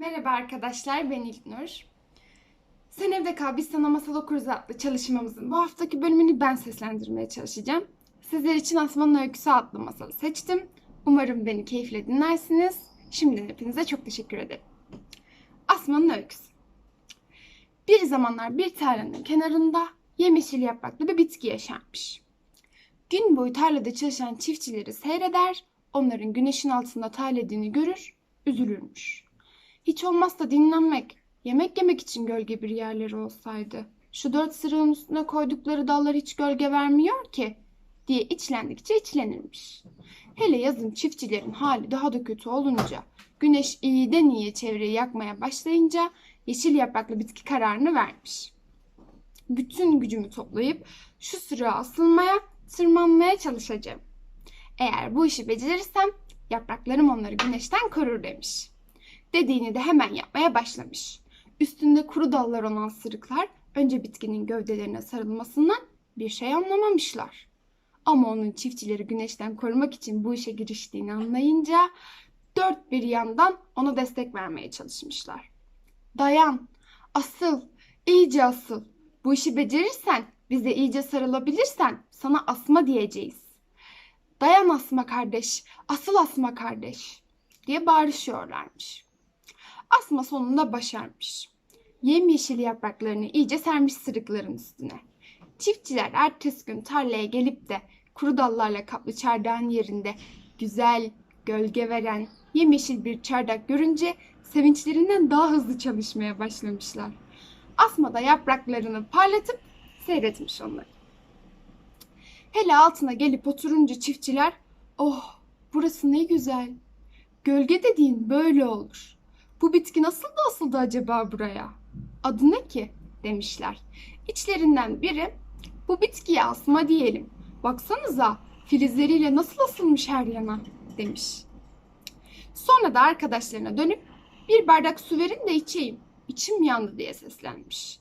Merhaba arkadaşlar, ben İlknur. Sen Evde Kal, Biz Sana Masal Okuruz adlı çalışmamızın bu haftaki bölümünü ben seslendirmeye çalışacağım. Sizler için Asman'ın Öyküsü adlı masalı seçtim. Umarım beni keyifle dinlersiniz. Şimdiden hepinize çok teşekkür ederim. Asman'ın Öyküsü Bir zamanlar bir tarlanın kenarında yemyeşil yapraklı bir bitki yaşarmış. Gün boyu tarlada çalışan çiftçileri seyreder, onların güneşin altında terlediğini görür, üzülürmüş. Hiç olmazsa dinlenmek, yemek yemek için gölge bir yerleri olsaydı. Şu dört sırığın üstüne koydukları dallar hiç gölge vermiyor ki diye içlendikçe içlenirmiş. Hele yazın çiftçilerin hali daha da kötü olunca, güneş iyiden iyiye çevreyi yakmaya başlayınca yeşil yapraklı bitki kararını vermiş. Bütün gücümü toplayıp şu sırığa asılmaya, tırmanmaya çalışacağım. Eğer bu işi becerirsem yapraklarım onları güneşten korur demiş. Dediğini de hemen yapmaya başlamış. Üstünde kuru dallar olan sırıklar önce bitkinin gövdelerine sarılmasından bir şey anlamamışlar. Ama onun çiftçileri güneşten korumak için bu işe giriştiğini anlayınca dört bir yandan ona destek vermeye çalışmışlar. Dayan, asıl, iyice asıl. Bu işi becerirsen, bize iyice sarılabilirsen sana asma diyeceğiz. Dayan asma kardeş, asıl asma kardeş diye bağırışıyorlarmış. Asma sonunda başarmış. Yemyeşil yapraklarını iyice sermiş sırıkların üstüne. Çiftçiler ertesi gün tarlaya gelip de kuru dallarla kaplı çardağın yerinde güzel, gölge veren yemyeşil bir çardak görünce sevinçlerinden daha hızlı çalışmaya başlamışlar. Asma da yapraklarını parlatıp seyretmiş onları. Hele altına gelip oturunca çiftçiler, oh burası ne güzel. Gölge dediğin böyle olur. Bu bitki nasıl da asıldı acaba buraya? Adı ne ki? demişler. İçlerinden biri bu bitkiye asma diyelim. Baksanıza filizleriyle nasıl asılmış her yana demiş. Sonra da arkadaşlarına dönüp bir bardak su verin de içeyim. İçim yandı diye seslenmiş.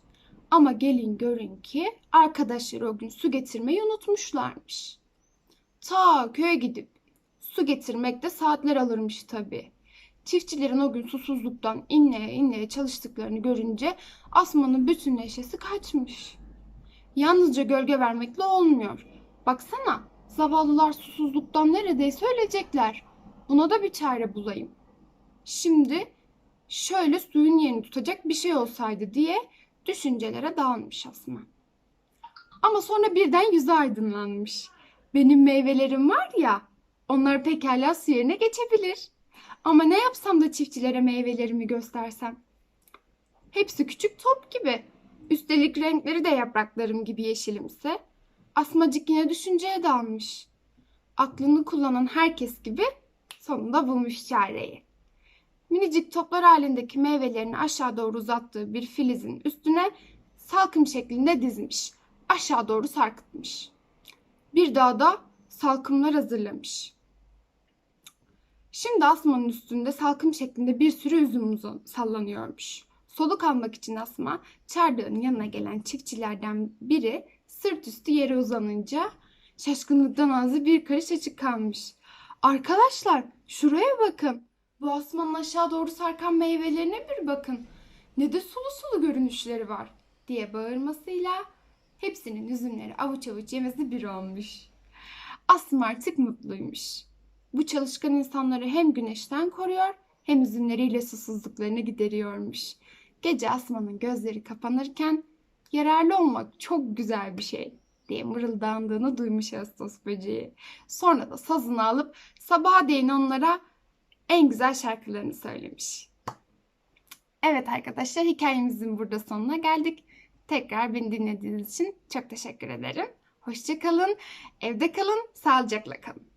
Ama gelin görün ki arkadaşları o gün su getirmeyi unutmuşlarmış. Ta köye gidip su getirmek de saatler alırmış tabii. Çiftçilerin o gün susuzluktan inleye inleye çalıştıklarını görünce Asman'ın bütün neşesi kaçmış. Yalnızca gölge vermekle olmuyor. Baksana zavallılar susuzluktan neredeyse ölecekler. Buna da bir çare bulayım. Şimdi şöyle suyun yerini tutacak bir şey olsaydı diye düşüncelere dalmış Asma. Ama sonra birden yüzü aydınlanmış. Benim meyvelerim var ya, onlar pekala su yerine geçebilir. Ama ne yapsam da çiftçilere meyvelerimi göstersem? Hepsi küçük top gibi. Üstelik renkleri de yapraklarım gibi yeşilimse. Asmacık yine düşünceye dalmış. Aklını kullanan herkes gibi sonunda bulmuş çareyi. Minicik toplar halindeki meyvelerini aşağı doğru uzattığı bir filizin üstüne salkım şeklinde dizmiş. Aşağı doğru sarkıtmış. Bir daha da salkımlar hazırlamış. Şimdi asmanın üstünde salkım şeklinde bir sürü üzüm sallanıyormuş. Soluk almak için asma çardağın yanına gelen çiftçilerden biri sırt üstü yere uzanınca şaşkınlıktan ağzı bir karış açık kalmış. Arkadaşlar şuraya bakın. Bu asmanın aşağı doğru sarkan meyvelerine bir bakın. Ne de sulu sulu görünüşleri var diye bağırmasıyla hepsinin üzümleri avuç avuç yemesi bir olmuş. Asma artık mutluymuş. Bu çalışkan insanları hem güneşten koruyor hem üzümleriyle susuzluklarını gideriyormuş. Gece Asma'nın gözleri kapanırken yararlı olmak çok güzel bir şey diye mırıldandığını duymuş Ağustos böceği. Sonra da sazını alıp sabaha değin onlara en güzel şarkılarını söylemiş. Evet arkadaşlar hikayemizin burada sonuna geldik. Tekrar beni dinlediğiniz için çok teşekkür ederim. Hoşçakalın, evde kalın, sağlıcakla kalın.